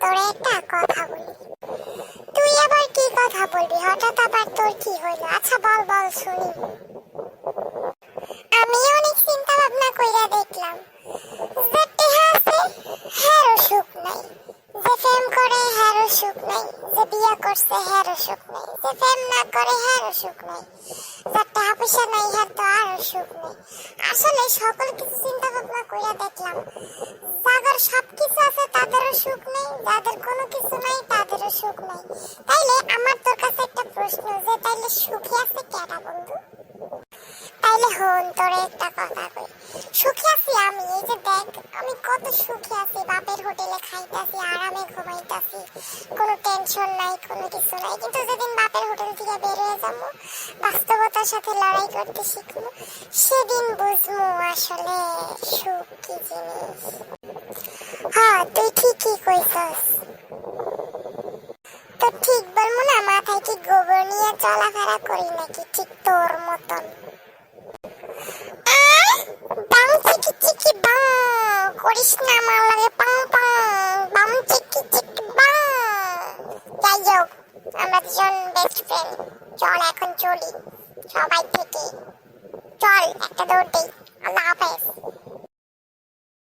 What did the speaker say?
তোরে একটা কথা বলি। তুই আবার কি কথা বলবি? হঠাৎ আবার তোর কি হইল? আচ্ছা বল বল, শুনি। আমি অনেক চিন্তা ভাবনা কইরা দেখলাম। যে টেহা সুখ নাই। যে প্রেম করে হ্যারও সুখ নাই। যে বিয়ে করছে হ্যারও সুখ নাই। যে প্রেম না করে হ্যারও সুখ নাই। যার টাকা পয়সা নাই হ্যার তো আরও সুখ নেই। আসলে সকল কিছু চিন্তা ভাবনা কইরা দেখলাম। যাদের সব কিছু সুখ নেই, যাদের কোনো কিছু নাই তাদেরও সুখ নাই। তাইলে আমার তোর কাছে একটা প্রশ্ন যে তাইলে সুখী আছে কেডা বন্ধু? তাইলে হন, তোরে একটা কথা কই। সুখী আছি আমি, এই যে দেখ, আমি কত সুখী আছি, বাপের হোটেলে খাইতাছি, আরামে ঘুমাইতাছি। কোনো টেনশন নাই, কোনো কিছু নাই, কিন্তু যেদিন বাপের হোটেল থেকে বের হয়ে যাব, বাস্তবতার সাথে লড়াই করতে শিখব, সেদিন বুঝব আসলে সুখ কি জিনিস। হ্যাঁ তুই তো ঠিক বলব না মাথায় কি গোবর নিয়ে চলাফেরা করি নাকি? ঠিক তোর মতন। বাম করিস না আমার লাগে পাং পাং বাম চিকি চিকি বাম। যাই হোক, আমরা দুজন বেস্ট ফ্রেন্ড চল এখন চলি। সবাই থেকে। চল, একটা দৌড় দেই। আল্লাহ হাফেজ।